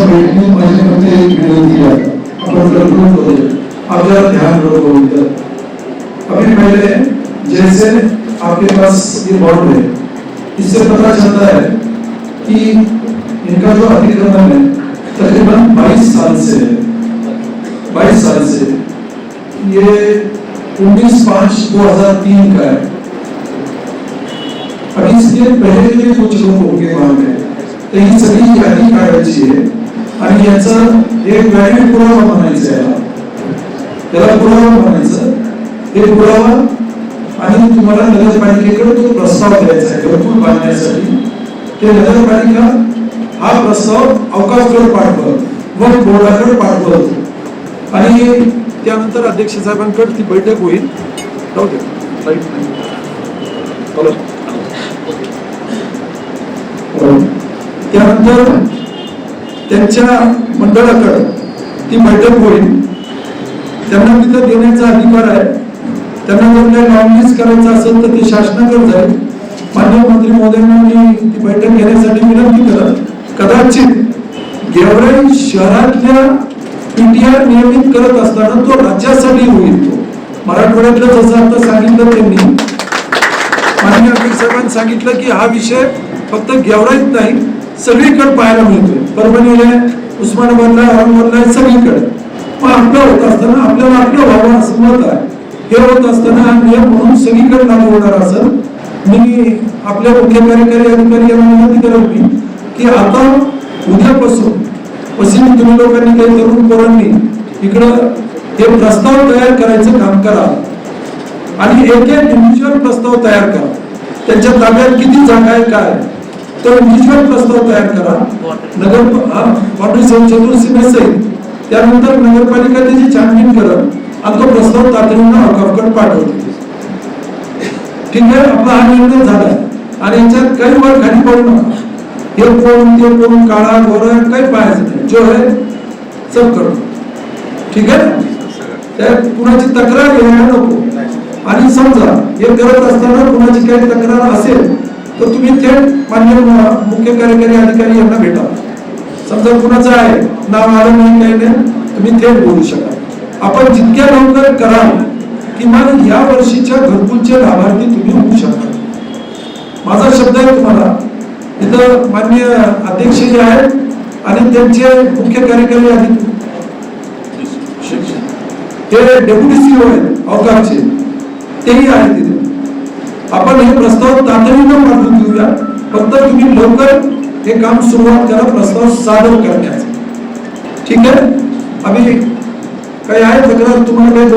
माझी फक्त एक विनंती आहे आपण लवकर करूया आपल्याला ध्यान रखो इधर अभी पहले जैसे आपके पास ये बॉन्ड है इससे पता चलता है कि इनका जो अतिक्रमण है तकरीबन 22 साल से है 22 साल से ये 19 पाँच 2003 का है अब इसलिए पहले के कुछ लोग होंगे वहाँ पे। तर ही सगळी यादी काढायची आहे आणि याचं एक व्हॅलिड पुरावा म्हणायचं आहे? याला. त्याला पुरावा म्हणायचं? हे पुरावा आणि तुम्हाला नगरपालिकेकडे तो प्रस्ताव द्यायचा आहे घरकुल बांधण्यासाठी. ते नगरपालिका हा प्रस्ताव अवकाशकडे पाठवत व बोर्डाकडे पाठवत आणि त्यानंतर अध्यक्ष साहेबांकडे ती बैठक होईल. राहू दे. नाही. हॅलो त्यानंतर त्यांच्या मंडळाकडे ती बैठक होईल. त्यांना तिथं देण्याचा अधिकार आहे. त्यांना जर काही नॉमिनीज करायचं असेल तर ते शासनाकडे जाईल. माननीय मंत्री महोदयांनी ती बैठक घेण्यासाठी विनंती करत कदाचित गेवराई शहरातल्या पीटीआर नियमित करत असताना तो राज्यासाठी होईल तो. मराठवाड्यातलं जसं आता सांगितलं त्यांनी माननीय अध्यक्ष साहेबांनी सांगितलं की हा विषय फक्त गेवराईत नाही सगळीकडे पाहायला मिळतो परभणीला आहे, उस्मानाबादला आहे, औरंगाबादला आहे, सगळीकडे. पण आपलं होत असताना आपल्याला आपलं व्हावं असं मत आहे. हे होत असताना नियम म्हणून सगळीकडे लागू होणार असं मी आपल्या मुख्य कार्यकारी अधिकारी यांना विनंती करत होती की आता उद्यापासून पश्चिम तुम्ही लोकांनी काही तरुण पोरांनी इकडं हे प्रस्ताव तयार करायचं काम करा. आणि एक एक इंडिव्हिज्युअल प्रस्ताव तयार करा. त्यांच्या ताब्यात किती जागा आहे काय तर इंडिव्हिज्युअल प्रस्ताव तयार करा. नगर वॉटर नसेल त्यानंतर नगरपालिका त्याची छानबीन करत आणि तो प्रस्ताव तातडीनं अवकाशकडे पाठवते. ठीक आहे आपला हा निर्णय झाला आणि याच्यात काही वर खाली पडू नका. हे कोण ते कोण काळा गोरा काही पाहायचं नाही. जो आहे सब करो. ठीक आहे? त्यात कुणाची तक्रार घ्यायला नको. आणि समजा हे करत असताना कुणाची काही तक्रार असेल तर तुम्ही थेट मान्य मुख्य कार्यकारी अधिकारी यांना भेटा. समजा कुणाचं आहे नाव आलं नाही काही नाही तुम्ही थेट बोलू शकाल. आपण जितक्या लवकर कराल किमान या वर्षीच्या घरकुलचे लाभार्थी तुम्ही होऊ शकता. माझा शब्द आहे तुम्हाला. इथं मान्य अध्यक्ष जे आहेत आणि त्यांचे मुख्य कार्यकारी अधिकारी ते डेप्युटी सीओ आहेत अवकाशचे तेही आहेत तिथे आपण हे प्रस्ताव तातडीनं पाठवून देऊया फक्त तुम्ही लवकर हे काम सुरुवात करा प्रस्ताव सादर करण्याचा. ठीक आहे? आम्ही काही आहे तक्रार तुम्हाला काही